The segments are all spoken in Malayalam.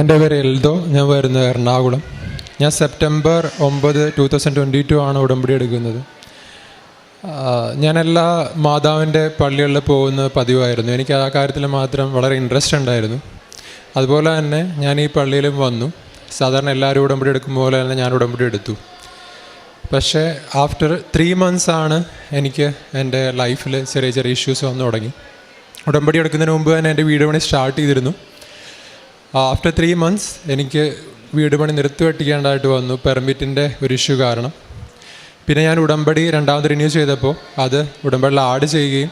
എന്റെ പേര് എൽദോ ഞാൻ വരുന്നത് എറണാകുളം. ഞാൻ സെപ്റ്റംബർ ഒമ്പത് ടു തൗസൻഡ് ട്വന്റി ടു ആണ് ഉടമ്പടി എടുക്കുന്നത്. ഞാൻ എല്ലാ മാതാവിന്റെ പള്ളികളിൽ പോകുന്ന പതിവായിരുന്നു. എനിക്ക് ആ കാര്യത്തിൽ മാത്രം വളരെ ഇൻട്രസ്റ്റ് ഉണ്ടായിരുന്നു. അതുപോലെ തന്നെ ഞാൻ ഈ പള്ളിയിലും വന്നു. സാധാരണ എല്ലാവരും ഉടമ്പടി എടുക്കും പോലെ തന്നെ ഞാൻ ഉടമ്പടി എടുത്തു. പക്ഷേ ആഫ്റ്റർ ത്രീ മന്ത്സ് ആണ് എനിക്ക് എന്റെ ലൈഫിൽ ചെറിയ ചെറിയ ഇഷ്യൂസ് വന്നു തുടങ്ങി. ഉടമ്പടി എടുക്കുന്നതിന് മുമ്പ് തന്നെ എന്റെ വീട് പണി സ്റ്റാർട്ട് ചെയ്തിരുന്നു. ആഫ്റ്റർ ത്രീ മന്ത്സ് എനിക്ക് വീട് പണി നിർത്തിവെട്ടിക്കേണ്ടതായിട്ട് വന്നു. പെർമിറ്റിന്റെ ഒരു ഇഷ്യൂ കാരണം. പിന്നെ ഞാൻ ഉടമ്പടി രണ്ടാമത് റിന്യൂ ചെയ്തപ്പോൾ അത് ഉടമ്പടിയിൽ ആഡ് ചെയ്യുകയും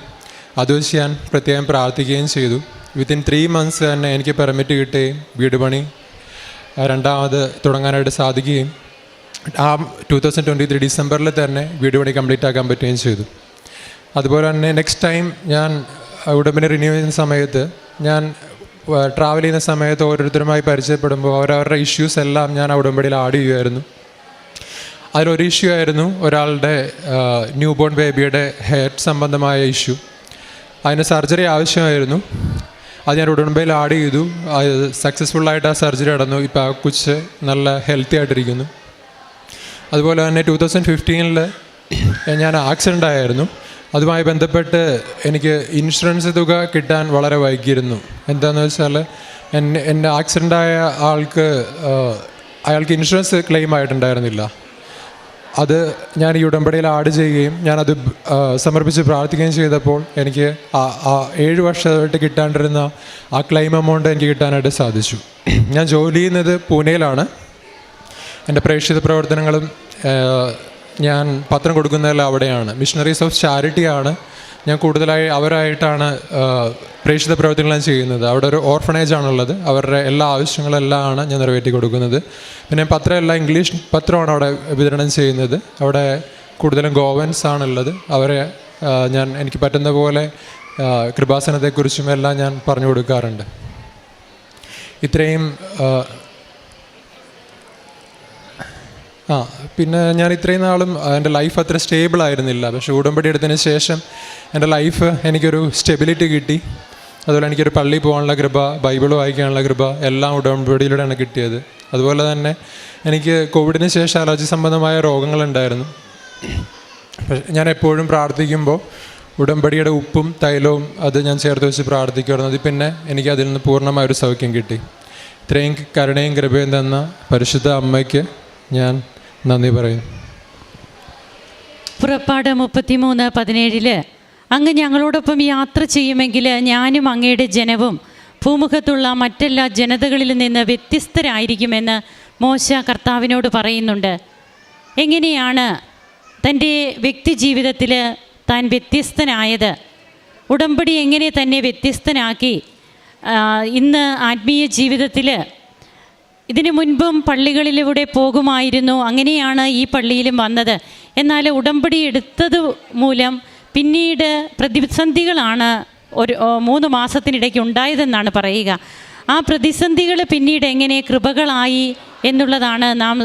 അത് വെച്ച് ഞാൻ പ്രത്യേകം പ്രാർത്ഥിക്കുകയും ചെയ്തു. വിത്തിൻ ത്രീ മന്ത്സ് തന്നെ എനിക്ക് പെർമിറ്റ് കിട്ടുകയും വീട് പണി രണ്ടാമത് തുടങ്ങാനായിട്ട് സാധിക്കുകയും ആ ടു തൗസൻഡ് ട്വന്റി ത്രീ ഡിസംബറിൽ തന്നെ വീട് പണി കംപ്ലീറ്റ് ആക്കാൻ പറ്റുകയും ചെയ്തു. അതുപോലെ തന്നെ നെക്സ്റ്റ് ടൈം ഞാൻ ഉടമ്പടി റിന്യൂ ചെയ്യുന്ന സമയത്ത് ഞാൻ ട്രാവൽ ചെയ്യുന്ന സമയത്ത് ഓരോരുത്തരുമായി പരിചയപ്പെടുമ്പോൾ അവരവരുടെ ഇഷ്യൂസ് എല്ലാം ഞാൻ ആ ഉടമ്പടിയിൽ ആഡ് ചെയ്യുമായിരുന്നു. അതിലൊരു ഇഷ്യൂ ആയിരുന്നു ഒരാളുടെ ന്യൂ ബോൺ ബേബിയുടെ ഹെയർ സംബന്ധമായ ഇഷ്യൂ അതിന് സർജറി ആവശ്യമായിരുന്നു. അത് ഞാൻ ഉടമ്പയിൽ ആഡ് ചെയ്തു. സക്സസ്ഫുള്ളായിട്ട് ആ സർജറി നടന്നു. ഇപ്പോൾ ആ കൊച്ച് നല്ല ഹെൽത്തി ആയിട്ടിരിക്കുന്നു. അതുപോലെ തന്നെ ടു തൗസൻഡ് ഫിഫ്റ്റീനിൽ ഞാൻ ആക്സിഡന്റ് ആയിരുന്നു. അതുമായി ബന്ധപ്പെട്ട് എനിക്ക് ഇൻഷുറൻസ് തുക കിട്ടാൻ വളരെ വൈകിയിരുന്നു. എന്താണെന്ന് വെച്ചാൽ എന്റെ ആക്സിഡന്റ് ആയ ആൾക്ക് അയാൾക്ക് ഇൻഷുറൻസ് ക്ലെയിം ആയിട്ടുണ്ടായിരുന്നില്ല. അത് ഞാൻ ഈ ഉടമ്പടിയിൽ ആഡ് ചെയ്യുകയും ഞാനത് സമർപ്പിച്ച് പ്രാർത്ഥിക്കുകയും ചെയ്തപ്പോൾ എനിക്ക് ആ ഏഴ് വർഷമായിട്ട് കിട്ടാണ്ടിരുന്ന ആ ക്ലെയിം എമൗണ്ട് എനിക്ക് കിട്ടാനായിട്ട് സാധിച്ചു. ഞാൻ ജോലി ചെയ്യുന്നത് പൂനെയിലാണ്. എന്റെ പ്രേക്ഷിത പ്രവർത്തനങ്ങളും ഞാൻ പത്രം കൊടുക്കുന്നതെല്ലാം അവിടെയാണ്. മിഷണറീസ് ഓഫ് ചാരിറ്റി ആണ്. ഞാൻ കൂടുതലായി അവരായിട്ടാണ് പ്രേക്ഷിത പ്രവർത്തനങ്ങൾ ചെയ്യുന്നത്. അവിടെ ഒരു ഓർഫണേജ് ആണുള്ളത്. അവരുടെ എല്ലാ ആവശ്യങ്ങളെല്ലാം ആണ് ഞാൻ നിറവേറ്റി കൊടുക്കുന്നത്. പിന്നെ പത്രമെല്ലാം ഇംഗ്ലീഷ് പത്രമാണ് അവിടെ വിതരണം ചെയ്യുന്നത്. അവിടെ കൂടുതലും ഗോവൻസ് ആണുള്ളത്. അവരെ ഞാൻ എനിക്ക് പറ്റുന്ന പോലെ കൃപാസനത്തെക്കുറിച്ചും എല്ലാം ഞാൻ പറഞ്ഞു കൊടുക്കാറുണ്ട്. ഇത്രയും ആ, പിന്നെ ഞാൻ ഇത്രയും നാളും എന്റെ ലൈഫ് അത്ര സ്റ്റേബിൾ ആയിരുന്നില്ല. പക്ഷേ ഉടമ്പടി എടുത്തതിന് ശേഷം എന്റെ ലൈഫ് എനിക്കൊരു സ്റ്റെബിലിറ്റി കിട്ടി. അതുപോലെ എനിക്കൊരു പള്ളി പോകാനുള്ള കൃപ ബൈബിൾ വായിക്കാനുള്ള കൃപ എല്ലാം ഉടമ്പടിയിലൂടെയാണ് കിട്ടിയത്. അതുപോലെ തന്നെ എനിക്ക് കോവിഡിന് ശേഷം അലർജി സംബന്ധമായ രോഗങ്ങളുണ്ടായിരുന്നു. പക്ഷേ ഞാൻ എപ്പോഴും പ്രാർത്ഥിക്കുമ്പോൾ ഉടമ്പടിയുടെ ഉപ്പും തൈലവും അത് ഞാൻ ചേർത്ത് വെച്ച് പ്രാർത്ഥിക്കുമായിരുന്നു. അത് പിന്നെ എനിക്ക് അതിൽ നിന്ന് പൂർണമായ ഒരു സൗഖ്യം കിട്ടി. ഇത്രയും കരുണയും കൃപയും തന്ന പരിശുദ്ധ അമ്മയ്ക്ക് ഞാൻ നന്ദി പറയും. പുറപ്പാട് മുപ്പത്തിമൂന്ന് പതിനേഴിൽ അങ്ങ് ഞങ്ങളോടൊപ്പം യാത്ര ചെയ്യുമെങ്കിൽ ഞാനും അങ്ങയുടെ ജനവും ഭൂമുഖത്തുള്ള മറ്റെല്ലാ ജനതകളിൽ നിന്ന് വ്യത്യസ്തരായിരിക്കുമെന്ന് മോശ കർത്താവിനോട് പറയുന്നുണ്ട്. എങ്ങനെയാണ് തന്റെ വ്യക്തി ജീവിതത്തിൽ താൻ വ്യത്യസ്തനായത്? ഉടമ്പടി എങ്ങനെ തന്നെ വ്യത്യസ്തനാക്കി? ഇന്ന് ആത്മീയ ജീവിതത്തിൽ ഇതിനു മുൻപും പള്ളികളിലൂടെ പോകുമായിരുന്നു. അങ്ങനെയാണ് ഈ പള്ളിയിലും വന്നത്. എന്നാൽ ഉടമ്പടി എടുത്തത് മൂലം പിന്നീട് പ്രതിസന്ധികളാണ് ഒരു മൂന്ന് മാസത്തിനിടയ്ക്ക് ഉണ്ടായതെന്നാണ് പറയുക. ആ പ്രതിസന്ധികൾ പിന്നീട് എങ്ങനെ കൃപകളായി എന്നുള്ളതാണ് നാം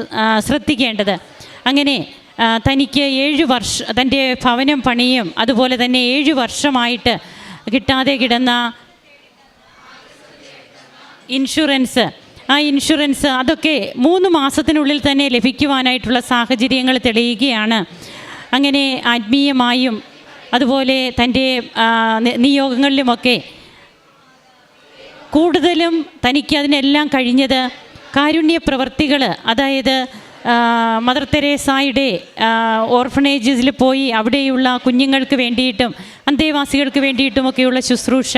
ശ്രദ്ധിക്കേണ്ടത്. അങ്ങനെ തനിക്ക് ഏഴ് വർഷ തന്റെ ഭവനം പണിയും അതുപോലെ തന്നെ ഏഴ് വർഷമായിട്ട് കിട്ടാതെ കിടന്ന ഇൻഷുറൻസ് ആ ഇൻഷുറൻസ് അതൊക്കെ മൂന്ന് മാസത്തിനുള്ളിൽ തന്നെ ലഭിക്കുവാനായിട്ടുള്ള സാഹചര്യങ്ങൾ തെളിയുകയാണ്. അങ്ങനെ ആത്മീയമായും അതുപോലെ തന്റെ നിയോഗങ്ങളിലുമൊക്കെ കൂടുതലും തനിക്ക് അതിനെല്ലാം കഴിഞ്ഞത് കാരുണ്യ പ്രവർത്തികൾ അതായത് മദർ തെരേസായുടെ ഓർഫനേജസിൽ പോയി അവിടെയുള്ള കുഞ്ഞുങ്ങൾക്ക് വേണ്ടിയിട്ടും അന്തേവാസികൾക്ക് വേണ്ടിയിട്ടുമൊക്കെയുള്ള ശുശ്രൂഷ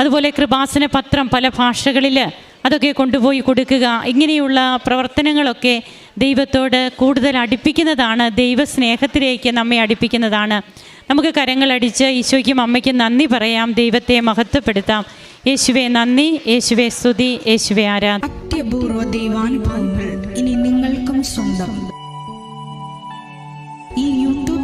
അതുപോലെ കൃപാസന പത്രം പല ഭാഷകളിൽ അതൊക്കെ കൊണ്ടുപോയി കൊടുക്കുക. ഇങ്ങനെയുള്ള പ്രവർത്തനങ്ങളൊക്കെ ദൈവത്തോട് കൂടുതൽ അടുപ്പിക്കുന്നതാണ്. ദൈവസ്നേഹത്തിലേക്ക് നമ്മെ അടുപ്പിക്കുന്നതാണ്. നമുക്ക് കരങ്ങളടിച്ച് ഈശോയ്ക്കും അമ്മയ്ക്കും നന്ദി പറയാം. ദൈവത്തെ മഹത്വപ്പെടുത്താം. യേശുവെ നന്ദി. യേശുവെ സ്തുതി. യേശുവെ അത്യപൂർവ ദൈവാനുഭവങ്ങൾ ഇനി നിങ്ങൾക്കും സ്വന്തം. ഈ